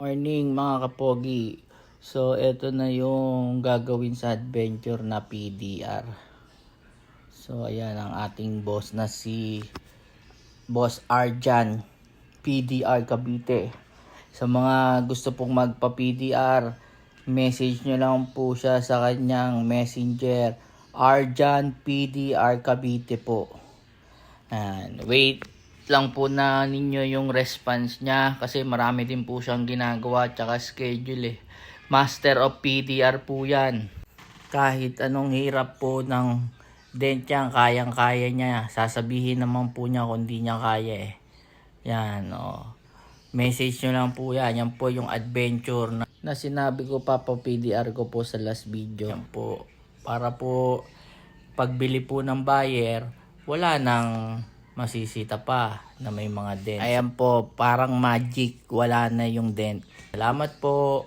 Morning mga kapogi. So, ito na yung gagawin sa adventure na PDR. So, ayan ang ating boss na si Boss Arjan PDR Cavite. Sa mga gusto pong magpa-PDR, message nyo lang po siya sa kanyang messenger. Arjan PDR Cavite po. Ayan. Wait lang po na ninyo yung response niya kasi marami din po siyang ginagawa tsaka schedule eh. Master of PDR po yan. Kahit anong hirap po ng dent yan, kayang-kaya niya. Sasabihin naman po niya kung di niya kaya eh. Yan, oh. Message nyo lang po yan. Yan po yung adventure na, na sinabi ko pa po PDR ko po sa last video. Yan po. Para po pagbili po ng buyer, wala nang masisita pa na may mga dent. Ayan po, parang magic, wala na yung dent. Salamat po.